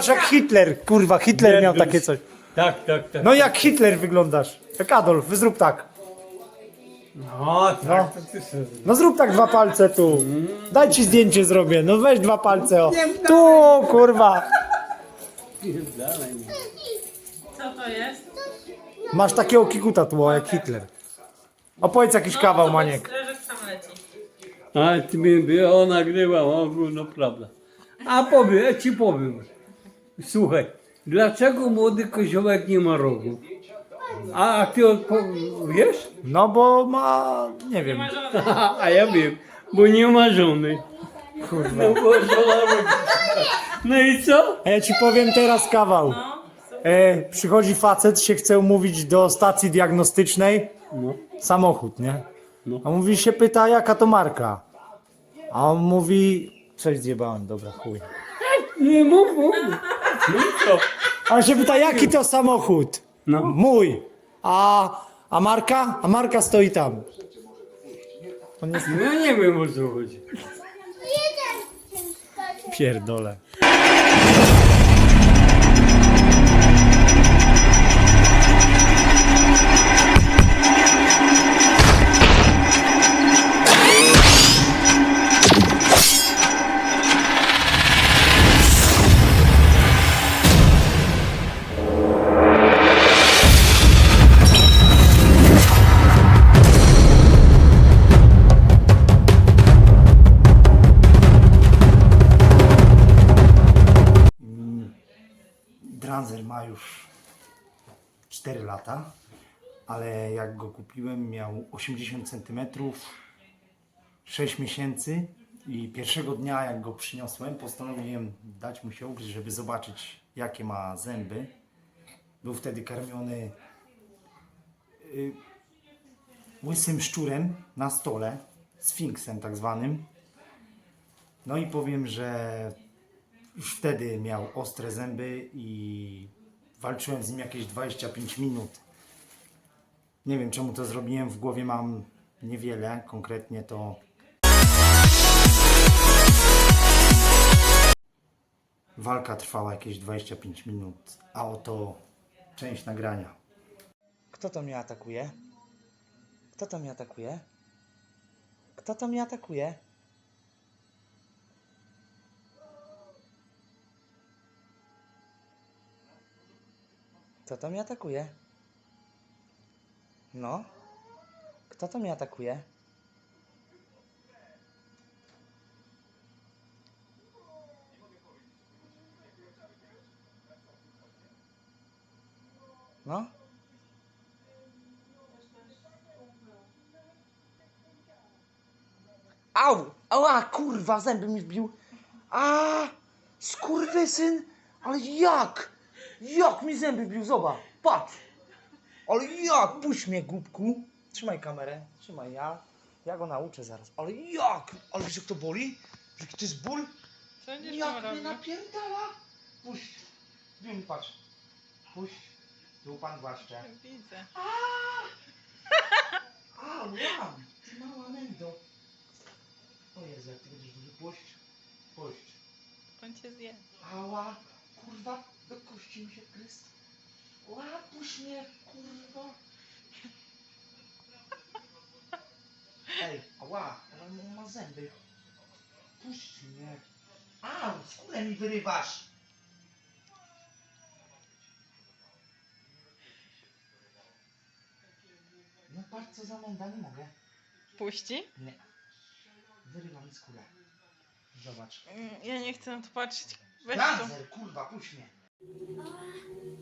wyglądasz jak Hitler, kurwa, Hitler miał takie coś. Tak, tak, tak. No jak Hitler wyglądasz. Jak Adolf, zrób tak. No, tak, to ty sobie. No zrób tak dwa palce tu. Daj ci zdjęcie zrobię. No weź dwa palce o. Tu, kurwa. Dalej. Co to jest? Masz takiego kikuta tu, o, jak Hitler. Opowiedz jakiś kawał, to Maniek. Strażak sam leci. A ty mi by o nagrywał, o no prawda. A powiem, ja ci powiem. Słuchaj, dlaczego młody koziołek nie ma rogu? A, a ty odpo- wiesz? No bo ma, nie wiem. A ja wiem, bo nie ma żony. Kurwa. No, bo żona no i co? A ja ci powiem teraz kawał. E, przychodzi facet, się chce umówić do stacji diagnostycznej. No. Samochód, nie? No. A mówi się pyta, jaka to marka. A on mówi, coś zjebałem, dobra, chuj. Nie mów, mów. No i co? A on się pyta, jaki to samochód? No. Mój. A, a marka? A marka stoi tam. On jest No ja nie wiem o co chodzi. pierdole. Dranzer ma już 4 lata, ale jak go kupiłem miał 80 cm, 6 miesięcy i pierwszego dnia jak go przyniosłem postanowiłem dać mu się ugryźć, żeby zobaczyć jakie ma zęby. Był wtedy karmiony y, łysym szczurem na stole, sfinksem tak zwanym. No i powiem, że wtedy miał ostre zęby i walczyłem z nim jakieś 25 minut. Nie wiem czemu to zrobiłem, w głowie mam niewiele, konkretnie to. Walka trwała jakieś 25 minut, a oto część nagrania. Kto to mnie atakuje? Kto to mnie atakuje? Kto to mnie atakuje? Kto to mnie atakuje? No? Kto to mnie atakuje? No? Au! Ała, kurwa, zęby mi wbił. A, skurwysyn! Ale jak? Jak mi zęby wbił? Zobacz, patrz! Ale jak? Puść mnie, głupku. Trzymaj kamerę, trzymaj ja. Ja go nauczę zaraz. Ale jak? Ale wiesz jak to boli? Że jaki to jest ból? tam Jak mnie napierdala? Puść. Wiem, patrz. Puść. Tu pan głaszcze. Widzę. A, wow! Ty mała mendo. O Jezu, jak ty będziesz duży puść. Puść. On cię zje. Ała, kurwa, mi się gryzł. Ła, puść mnie, kurwa. Ej, ała, ale on ma zęby. Puść mnie. Au, skórę mi wyrywasz. No patrz co za menda, nie mogę. Puści? Nie. Wyrywa mi skórę. Zobacz. Mm, Ja nie chcę na to patrzeć. Weź to. Kurwa, puść mnie. Daj głos.